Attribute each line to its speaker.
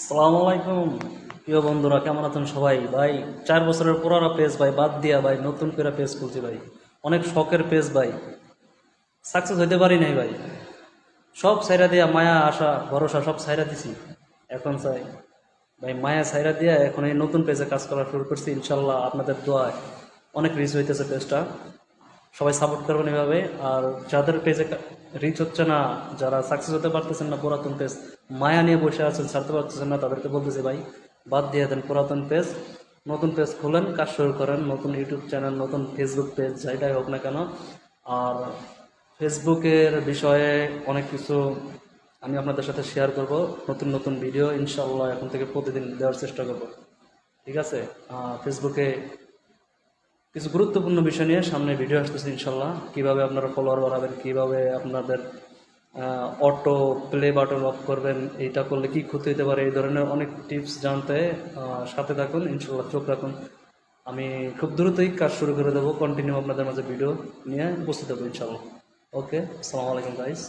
Speaker 1: আসসালামু আলাইকুম। প্রিয় বন্ধুরা, কেমন আছেন সবাই? ভাই, চার বছরের পুরানো পেজ ভাই, বাদ দিয়া ভাই, নতুন করে পেজ খুলছি ভাই। অনেক শখের পেজ ভাই। সাকসেস হইতে পারি নাই ভাই। সব সাইরা দিয়া মায়া, আশা, ভরসা সব সাইরা দিছি। এখন চাই, ভাই, মায়া সাইরা দিয়া এখন এই নতুন পেজে কাজ করা শুরু করছি, ইনশাল্লাহ আপনাদের দোয়ায় অনেক রিচ হইতেছে পেজটা সবাই সাপোর্ট করবেন এভাবে। আর যাদের পেজে রিচ হচ্ছে না, যারা সাকসেস হতে পারতেছেন না পুরাতন পেজ মায়া নিয়ে বসে আছেন, ছাড়তে পারতেছেন না, তাদেরকে বলতেছি ভাই, বাদ দিয়ে দেন পুরাতন পেজ নতুন পেজ খুলেন, কাজ শুরু করেন, নতুন ইউটিউব চ্যানেল নতুন ফেসবুক পেজ যাইটাই হোক না কেন। আর ফেসবুকের বিষয়ে অনেক কিছু আমি আপনাদের সাথে শেয়ার করব। নতুন নতুন ভিডিও ইনশাল্লাহ এখন থেকে প্রতিদিন দেওয়ার চেষ্টা করব। ঠিক আছে? ফেসবুকে কিছু গুরুত্বপূর্ণ বিষয় নিয়ে সামনে ভিডিও আসতেছে ইনশাল্লাহ কীভাবে আপনারা ফলোয়ার বাড়াবেন, কীভাবে আপনাদের অটো প্লে বাটন অফ করবেন, এইটা করলে কি ক্ষতি হতে পারে, এই ধরনের অনেক টিপস জানতে সাথে থাকুন ইনশাল্লাহ চোখ রাখুন। আমি খুব দ্রুতই কাজ শুরু করে দেবো কন্টিনিউ আপনাদের মাঝে ভিডিও নিয়ে উপস্থিত হব ইনশাল্লাহ ওকে আসসালামু আলাইকুম গাইস